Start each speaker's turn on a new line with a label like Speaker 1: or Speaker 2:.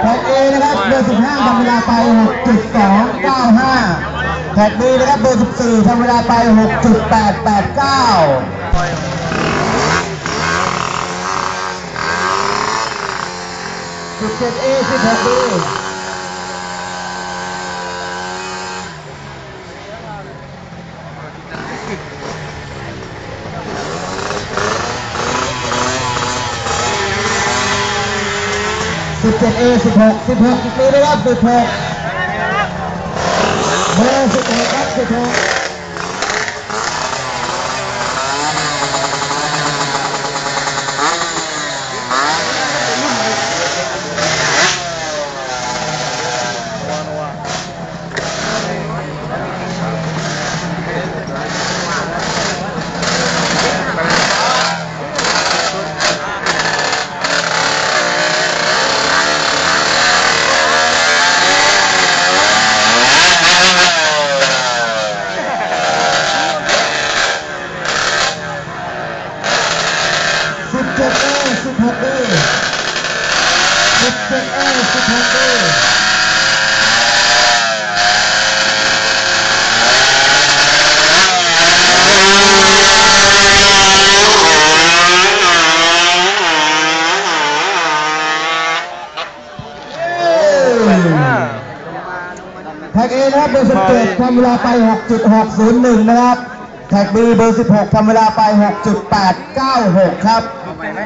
Speaker 1: แท็กเอนะครับเบอร์15ทำเวลาไป 6.295แท็กบีนะครับเบอร์14ทำเวลาไป 6.889สิบเจ็ดเอสิบหกบี 16 B 17 A 16 16อีกทีนะครับ16เบอร์16ครับ16 แท็ก A นะครับเบอร์17ทำเวลาไป 6.601 นะครับ แท็ก B เบอร์ 16ทำเวลาไป 6.896 ครับเอาไปไหม